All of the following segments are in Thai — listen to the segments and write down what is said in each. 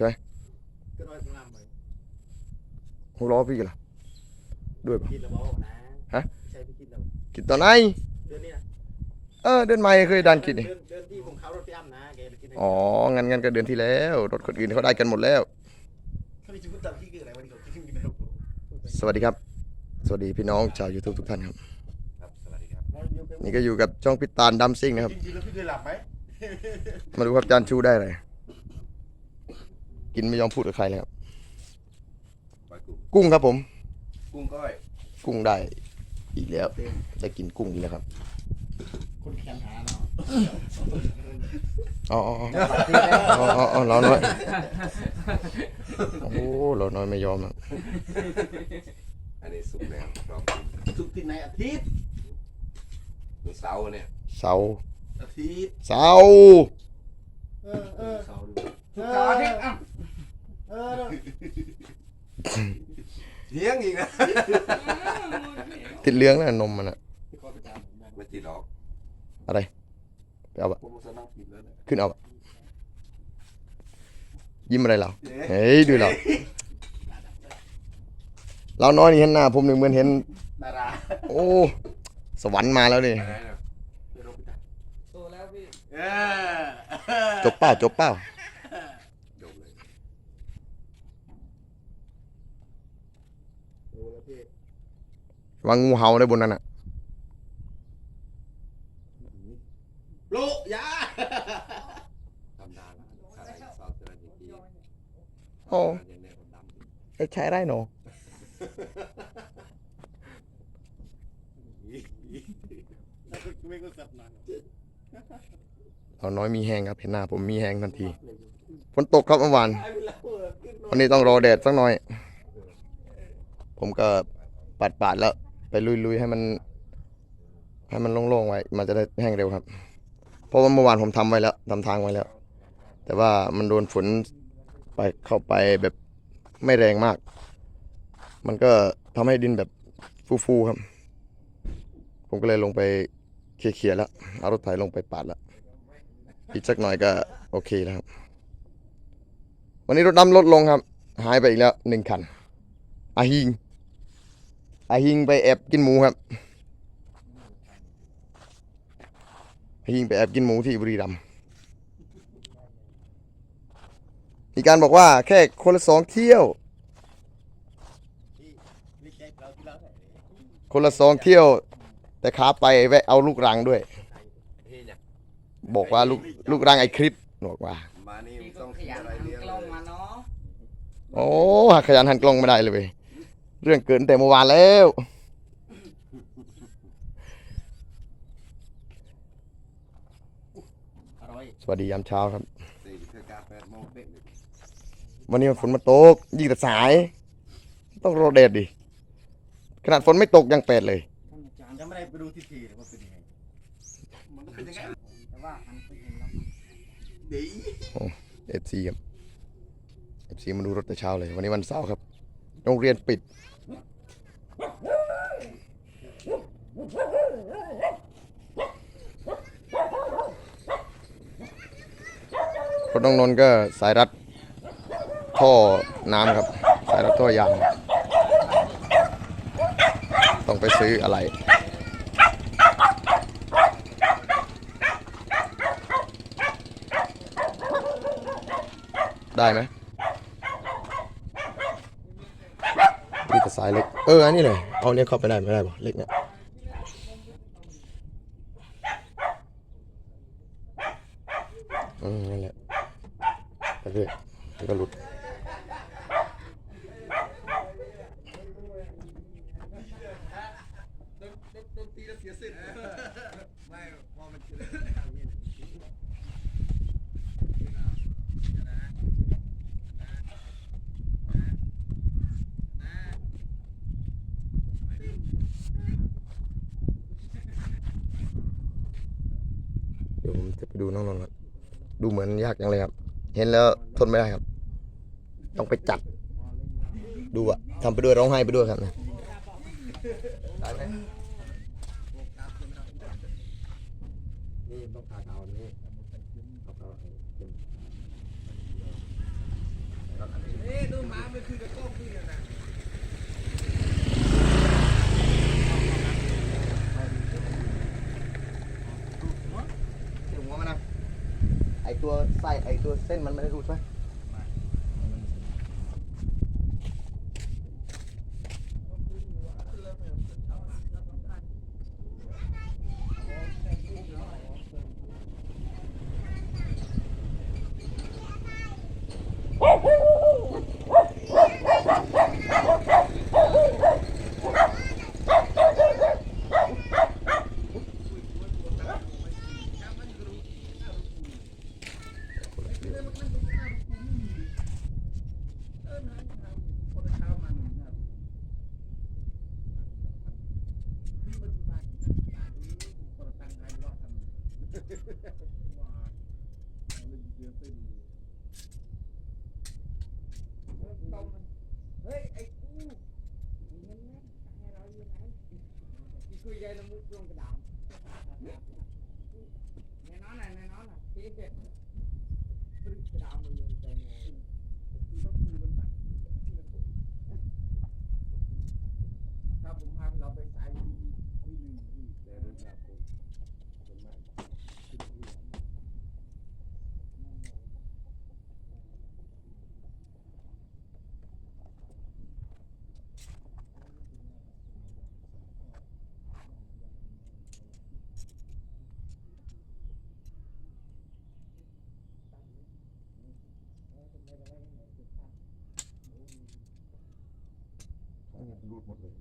ช่ไหมก็น้อยสงามไปหกล้อพี่กันล่ะด้วยปะกินแล้วบอกนะฮะใช่พี่กินแล้วกินตอนไหนเดือนนี้นะเออเดือนใหม่เคยดันกินนี่เดือนเดือนที่ผมขับรถไปอ้ำนะแกไปกินให้อ๋องั้นงั้นก็เดือนที่แล้ว รถคนอื่นเขาได้กันหมดแล้วเขาจะพูดตามพี่คืออะไรวันนี้เขากินกินแล้วสวัสดีครับ สวัสดีพี่น้องชาว YouTube ทุกท่านครับครับสวัสดีครับ นี่ก็อยู่กับช่องพิตานดัมซิ่งนะครับจริงๆแล้วพี่เคยหลับไหมมาดูครับจานชูได้อะไร กินไม่ยอมพูดกับใครเลยครับ ปลากุ้งกุ้งครับผม กุ้งก้อยกุ้งได้อีกแล้ว ได้กินกุ้งอีกแล้วครับคนแข่งหาเนาะอ๋ออ๋ออ๋ออ๋ออ๋ออ๋อเราน้อยโอ้เราน้อยไม่ยอมนะอันนี้สุกแล้วรอบสุกร์ที่ไหนอาทิตย์วันเสาร์เนี่ยเสาร์อาทิตย์เสาร์ เออเออ เสาร์ดู สุกร์เสาร์อาทิตย์อะ เออเที่ยงอีกนะติดเหลื้องนะนมมันอะไม่ติดหรอกอะไรไปเอาอะผมจะนั่งกินแล้วเนี่ยขึ้นเอาอะยิ้มอะไรเราเฮ้ยดูเราเราน้อยนี่เห็นหน้าผมหนึ่งเหมือนเห็นดาราโอ้สวรรค์มาแล้วนี่อะไรนะโตแล้วพี่เออจบเป้าจบเป้า จบเลย โตแล้วพี่ วางงูเห่าได้บนนั้นอะลูกยาทำนานแล้วอะไรเสาร์เจริญจริงโอ้ๆยังเนี่ยคนดำไอ้ใช้ได้หนอไม่ก็สับหนังเราน้อยมีแห้งครับเห็นหน้าผมมีแห้งทันทีฝนตกครับเมื่อวานวันนี้ต้องรอแดดสักหน่อย ผมก็ปัดปาดๆแล้ว ไปลุยๆให้มันให้มันโล่งๆไว้ มันจะได้แห้งเร็วครับ เพราะว่าเมื่อวานผมทำไว้แล้วทำทางไว้แล้ว แต่ว่ามันโดนฝนไปเข้าไปแบบไม่แรงมาก มันก็ทำให้ดินแบบฟูๆครับ ผมก็เลยลงไปเคลียร์แล้ว เอารถไถลงไปปาดแล้ว อีกสักหน่อยก็โอเคแล้วครับ วันนี้รถดำลดลงครับ หายไปอีกแล้วหนึ่งคันอาฮิง อาฮิงไปแอบกินหมูครับอาฮิงไปแอบกินหมูที่บุรีรัมย์มีการบอกว่าแค่คนละสองเที่ยวนี่แกเราที่เราไหนคนละสองเที่ยว แต่ขาไปแวะเอาลูกรังด้วยเฮ้ยเนี่ยบอกว่าลูกลูกรังไอคลิปบอกว่ามานี่พี่ก็ต้องขกินยันอะไรเลี้ยงทำกเลล้องยมาเนาะโอ้หักขยันหันกล้องไม่ได้เลย เว้ยเรื่องเกินแต่เมื่อวานแล้ว อร่อยสวัสดียามเช้าครับสี่เทศกาลแปดโมงเป๊ะเลยวันนี้มันฝนมาตก ยิ่งแต่สาย ต้องรอแดดดิ ขนาดฝนไม่ตกยังแปดเลยท่านอาจารย์ยังไม่ได้ไปดูที่ทีเลยว่าเป็นยังไงมันก็เป็นยังไงแต่ว่าหันไปเห็นแล้วดีเอฟซีครับเอฟซีมาดูรถแต่เช้าเลย วันนี้วันเสาร์ครับ โรงเรียนปิด รถน้องนนท์ก็สายรัดท่อน้ำครับ สายรัดท่อยาง ต้องไปซื้ออะไรได้ไหมนี่แต่ สายเล็ก เออ อันนี้เลย เอาเนี้ยเข้าไปได้ไม่ได้ป่ะเล็กเนี้ยอืมนั่นแหละไปเรื่อยก็หลุด จะไปดูน้องนนท์ดูเหมือนยากอย่างเลยครับ เห็นแล้วทนไม่ได้ครับ ต้องไปจัด ดูอะทำไปด้วยร้องไห้ไปด้วยครับนะนี่ต้องทาเอานี้เอาเดูหมามัคือกระโจมขึ้นะ ตัวไส้ไอตัวเส้นมันไม่ได้รูดใช่ไหม 你拿来你拿来给给 นี่ยรูดหมดเลย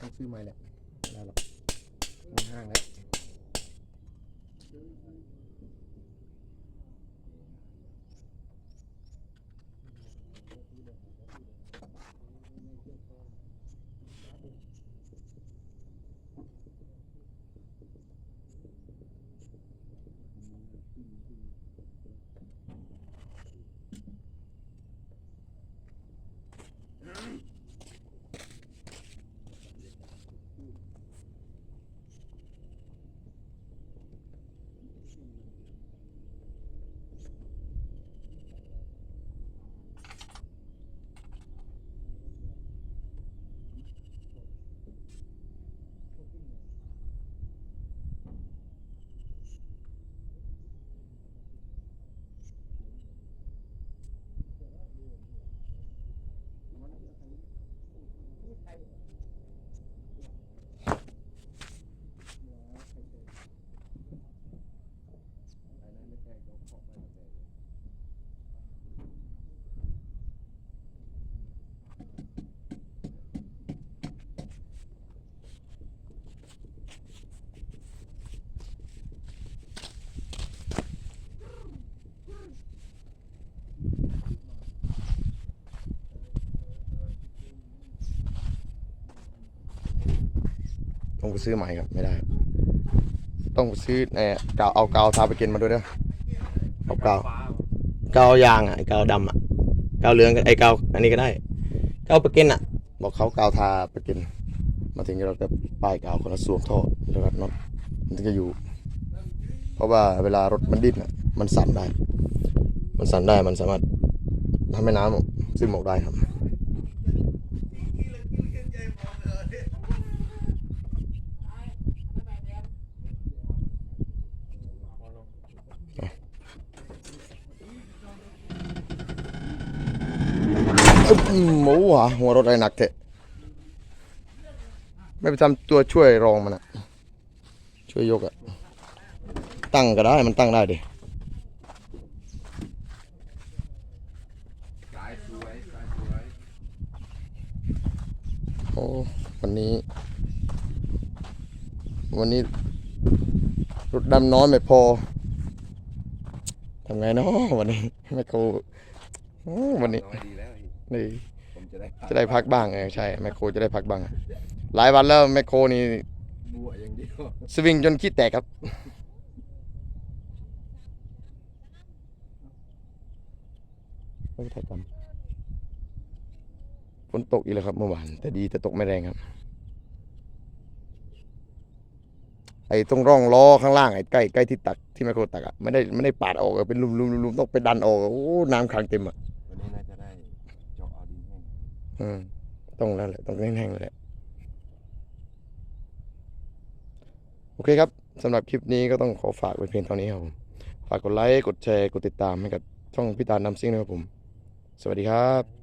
ต้องซื้อใหม่แหละไม่ได้หรอกมันห้างแล้ว ต้องไปซื้อใหม่ครับไม่ได้ ต้องไปซื้อเอ่อกาวเอากาวทาไปกินมาด้วยเด้อเอากาวกาวยางอะกาวดำอะกาวเหลืองก็ไอ้กาวอันนี้ก็ได้กาวไปกินอะ บอกเขากาวทาไปกินมาถึงเราก็ป้ายกาวคนละสวมท่อแล้วก็น็อตมันถึงจะอยู่ เพราะว่าเวลารถมันดิ้นอะมันสั่นได้ มันสั่นได้มันสามารถทำให้น้ำซึมออกได้ครับ อืมหมูหวะหัวรถอะไรหนักเถอะไม่ไปทำตัวช่วยรองมันอะช่วยยกอะตั้งก็ได้มันตั้งได้ดิโอ้วันนี้ วันนี้รถดำน้อยไม่พอทำไงเนาะวันนี้ไม่โคโอ้วันนี้ น้อยดีแล้วนี่ผมจะได้จะได้พักบ้างเออใช่แมคโครจะได้พักบ้าง หลายวันแล้วแมคโครนี่บัวอย่างเดียวสวิงจนขี้แตกครับ ไม่ถ่ายกันฝนตกอีกแล้วครับเมื่อวานแต่ดีแต่ตกไม่แรงครับ ไอ้ตรงร่องล้อข้างล่างไอ้ใกล้ใกล้ที่ตักที่แมคโครตักอะไม่ได้ไม่ได้ปาดออกอะเป็นลุมลุมลุมลุมต้องไปดันออกอะโอ้น้ำขังเต็มอะวันนี้น่าจะได้เจาะเอาดินแห้ง อืมต้องแล้วแหละต้องแห้งๆแล้วแหละโอเคครับสำหรับคลิปนี้ก็ต้องขอฝากไว้เพียงเท่านี้ครับผมฝากกดไลค์กดแชร์กดติดตามให้กับช่องพี่ตาลนำซิ่งนะครับผม สวัสดีครับ